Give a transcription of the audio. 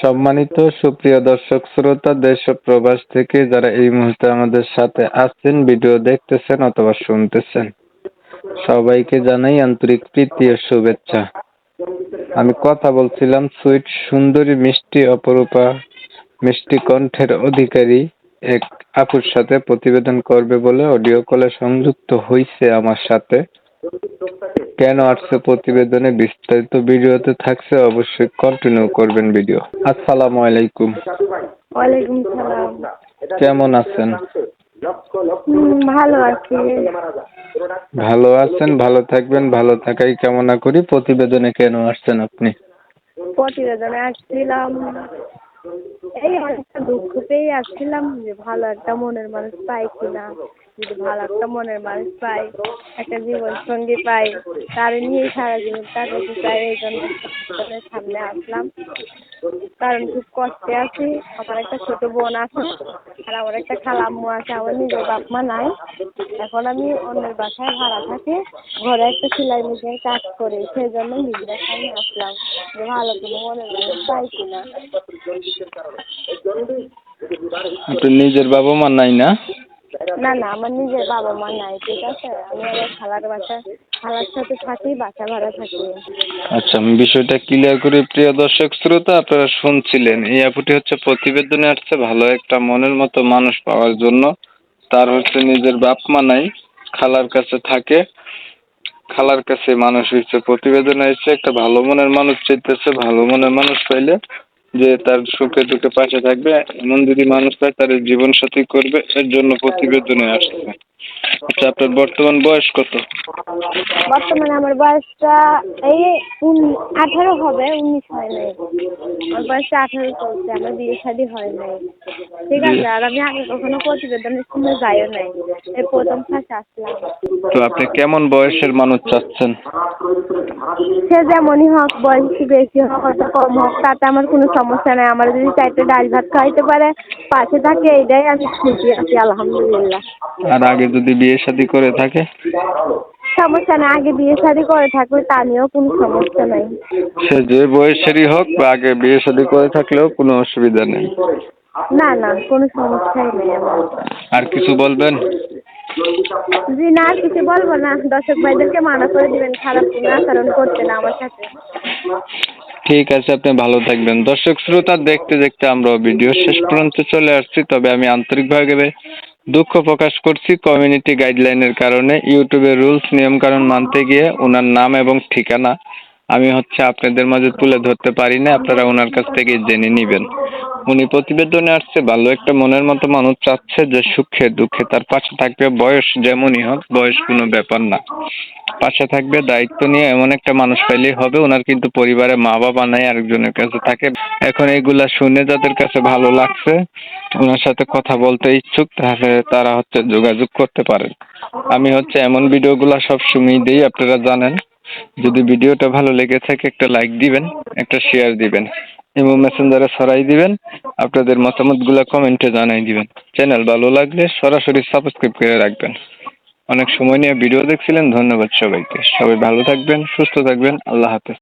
সম্মানিত সুপ্রিয় দর্শক শ্রোতা, দেশ ও প্রবাস থেকে যারা এই মুহূর্তে আমাদের সাথে আছেন, ভিডিও দেখতেছেন অথবা শুনতেছেন, সবাইকে জানাই আন্তরিক প্রীতি ও শুভেচ্ছা। আমি কথা বলছিলাম সুইট সুন্দরী মিষ্টি অপরূপা মিষ্টি কণ্ঠের অধিকারী এক আপুর সাথে প্রতিবেদন করবে বলে অডিও কলে সংযুক্ত হইছে আমার সাথে। কেন আসছে প্রতিবেদনে? বিস্তারিত ভিডিওতে থাকছে অবশ্যই কন্টিনিউ করবেন ভিডিও আসসালামু আলাইকুম। ওয়ালাইকুম সালাম। কেমন আছেন? ভালো আছি। ভালো আছেন ভালো থাকবেন ভালো থাকাই কামনা করি। প্রতিবেদনে কেন আসছেন আপনি? প্রতিবেদনে আসছিলাম। এই অনেকটা দুঃখ পেয়ে আসছিলাম যে ভালো একটা মনের মানুষ পাই কিনা, যদি ভালো একটা মনের মানুষ পাই, একটা জীবন সঙ্গী পাই, তার নিয়েই সারা জীবন কাটাতে চাই এই জন্য সামনে আসলাম। কারণ খুব কষ্টে আছি, আমার একটা ছোট বোন আছে আর আমার একটা খালাম্মু আছে, আমার নিজের বাপ মা নাই। এখন আমি অন্যের বাসায় ভাড়া থাকি, ঘরে একটা সেলাই মেশিনের কাজ করি, সেই জন্য নিজের সামনে আসলাম। ভালো কোনো নিজের বাবা মা নাই না? না না আমার নিজের বাবা মা নাই ঠিক আছে? আমি আমার খালার বাসায় খালার সাথে থাকি বাসা ভাড়া থাকি। আচ্ছা আমি বিষয়টা ক্লিয়ার করি। প্রিয় দর্শক শ্রোতা আপনারা শুনছিলেন। এই আপুটি হচ্ছে প্রতিবেদনে আসছে ভালো একটা মনের মতো মানুষ পাওয়ার জন্য। তার হচ্ছে নিজের বাপ মা নাই খালার কাছে থাকে। খালার কাছে মানুষ হয়েছে প্রতিবেদনে এসছে একটা ভালো মনের মানুষ চাইতেছে, ভালো মনের মানুষ পাইলে যে তার সুখে দুঃখে পাশে থাকবে, এমন যদি মানুষ পায় তার জীবন সাথী করবে, এর জন্য প্রতিবেদনে আসছে। আচ্ছা আপনার বর্তমান বয়স কত? বর্তমানে আমার বয়সটা এই আঠারো হবে উনিশ হয় নাই। আমার বয়সটা আঠারো চলছে আমার বিয়ে শাদী হয় নাই। ঠিক আছে আর আমি আগে কখনো প্রতিবেদনের শুনে যাইও নাই। এই প্রথম ফার্স্ট আসলাম। তো আপনি কেমন বয়সের মানুষ চাচ্ছেন? সে যেমনই হোক বয়স বেশি হোক অত কম হোক তাতে আমার কোনো সমস্যা নাই। আমার যদি চারটে ডাল ভাত খাইতে পারে পাশে থাকে এইটাই আমি খুশি আছি আলহামদুলিল্লাহ। আর আগে যদি বিয়ে শাদী করে থাকে? সমস্যা নাই আগে বিয়ে শাদী করে থাকবে তা নিয়েও কোনো সমস্যা নাই। সে যে বয়সেরই হোক বা আগে বিয়ে শাদী করে থাকলেও কোনো অসুবিধা নেই। না না কোনো সমস্যাই নেই আমার। আর কিছু বলবেন? জি না আর কিছু বলব না। দর্শক ভাইদেরকে মানা করে দিবেন খারাপ কোনো আচরণ করতে না আমার সাথে। ঠিক আছে আপনি ভালো থাকবেন। দর্শক শ্রোতা দেখতে দেখতে আমরা ভিডিও শেষ পর্যন্ত চলে আসছি। তবে আমি আন্তরিকভাবে দুঃখ প্রকাশ করছি কমিউনিটি গাইডলাইনের কারণে। ইউটিউবের রুলস নিয়ম কারণ মানতে গিয়ে ওনার নাম এবং ঠিকানা আমি হচ্ছে আপনাদের মাঝে তুলে ধরতে পারি না, আপনারা ওনার কাছ থেকে জেনে নেবেন। উনি প্রতিবেদনে আসছে, ভালো একটা মনের মতো মানুষ চাচ্ছে যে সুখে দুঃখে তার পাশে থাকবে, বয়স যেমনই হোক, বয়স কোনো ব্যাপার না। পাশে থাকবে, দায়িত্ব নিয়ে এমন একটা মানুষ পাইলেই হবে। ওনার কিন্তু পরিবারে মা বাবা নাই, আরেকজনের কাছে থাকে। এখন এইগুলা শুনে যাদের কাছে ভালো লাগছে, ওনার সাথে কথা বলতে ইচ্ছুক, তাহলে তারা হচ্ছে যোগাযোগ করতে পারেন আমি হচ্ছে এমন ভিডিওগুলো সব সময় দিই, আপনারা জানেন। যদি ভিডিওটা ভালো লেগে থাকে, একটা লাইক দিবেন, একটা শেয়ার দিবেন এবং মেসেঞ্জারে ছড়াই দিবেন, আপনাদের মতামতগুলো কমেন্টে জানাই দিবেন। চ্যানেল ভালো লাগলে সরাসরি সাবস্ক্রাইব করে রাখবেন। অনেক সময় নিয়ে ভিডিও দেখছিলেন। ধন্যবাদ সবাইকে। সবাই ভালো থাকবেন সুস্থ থাকবেন। আল্লাহ হাফেজ।